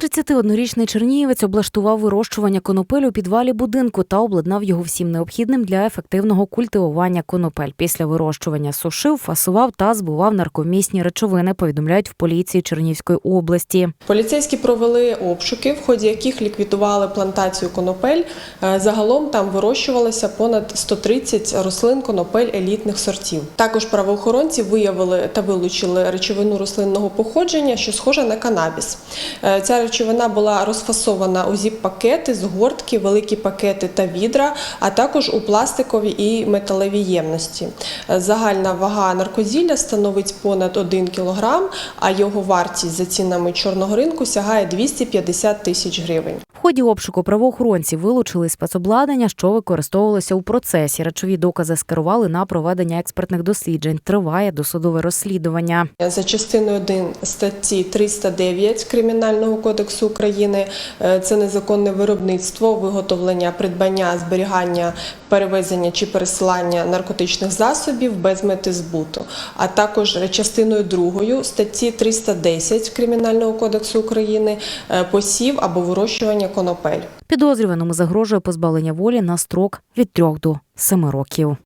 31-річний чернігівець облаштував вирощування конопель у підвалі будинку та обладнав його всім необхідним для ефективного культивування конопель. Після вирощування сушив, фасував та збував наркомісні речовини. Повідомляють в поліції Чернігівської області. Поліцейські провели обшуки, в ході яких ліквідували плантацію конопель. Е, Загалом там вирощувалося понад 130 рослин конопель елітних сортів. Також правоохоронці виявили та вилучили речовину рослинного походження, що схожа на канабіс. Е, Ця речовина була розфасована у зіп-пакети, згортки, великі пакети та відра, а також у пластикові і металеві ємності. Е, Загальна вага наркозілля становить понад 1 кг, а його вартість за цінами чорного ринку сягає 250 тисяч гривень. Ході обшуку правоохоронці вилучили спецобладнання, що використовувалося у процесі. Речові докази скерували на проведення експертних досліджень. Триває досудове розслідування. За частиною 1 статті 309 Кримінального кодексу України е, це незаконне виробництво, виготовлення, придбання, зберігання, перевезення чи пересилання наркотичних засобів без мети збуту, а також частиною 2 статті 310 Кримінального кодексу України е, посів або вирощування конопель. Підозрюваному загрожує позбавлення волі на строк від 3 до 7 років.